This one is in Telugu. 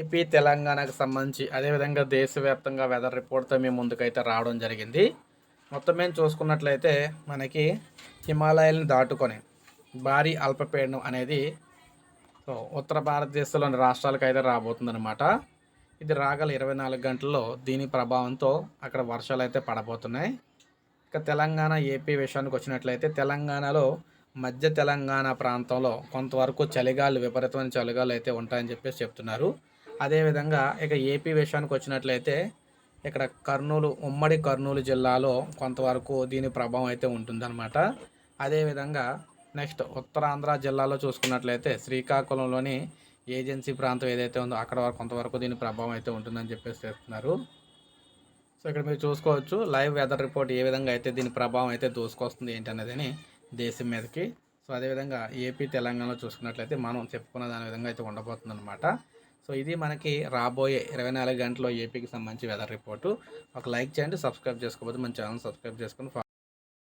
ఏపీ తెలంగాణకు సంబంధించి అదేవిధంగా దేశవ్యాప్తంగా వెదర్ రిపోర్ట్తో మేము ముందుకైతే రావడం జరిగింది. మొత్తం మేము చూసుకున్నట్లయితే మనకి హిమాలయాలను దాటుకొని భారీ అల్పపీడనం అనేది సో ఉత్తర భారతదేశంలోని రాష్ట్రాలకు అయితే రాబోతుందన్నమాట. ఇది రాగల ఇరవై నాలుగు గంటల్లో దీని ప్రభావంతో అక్కడ వర్షాలు అయితే పడబోతున్నాయి. ఇక తెలంగాణ ఏపీ విషయానికి వచ్చినట్లయితే తెలంగాణలో మధ్య తెలంగాణ ప్రాంతంలో కొంతవరకు చలిగాలు విపరీతమైన చలిగాలు అయితే ఉంటాయని చెప్పేసి చెప్తున్నారు. అదేవిధంగా ఇక ఏపీ విషయానికి వచ్చినట్లయితే ఇక్కడ కర్నూలు ఉమ్మడి కర్నూలు జిల్లాలో కొంతవరకు దీని ప్రభావం అయితే ఉంటుందన్నమాట. అదేవిధంగా నెక్స్ట్ ఉత్తరాంధ్ర జిల్లాలో చూసుకున్నట్లయితే శ్రీకాకుళంలోని ఏజెన్సీ ప్రాంతం ఏదైతే ఉందో అక్కడ వరకు కొంతవరకు దీని ప్రభావం అయితే ఉంటుందని చెప్పేసి చెప్తున్నారు. సో ఇక్కడ మీరు చూసుకోవచ్చు లైవ్ వెదర్ రిపోర్ట్ ఏ విధంగా అయితే దీని ప్రభావం అయితే దూసుకొస్తుంది ఏంటనేది దేశం మీదకి. సో అదేవిధంగా ఏపీ తెలంగాణలో చూసుకున్నట్లయితే మనం చెప్పుకున్న దాని విధంగా అయితే ఉండబోతుంది అనమాట సో ఇది మనకి రాబోయే ఇరవై నాలుగు గంటల్లో ఏపీకి సంబంధించి వెదర్ రిపోర్టు ఒక లైక్ చేయండి సబ్స్క్రైబ్ చేసుకోకపోతే మన ఛానల్ సబ్స్క్రైబ్ చేసుకొని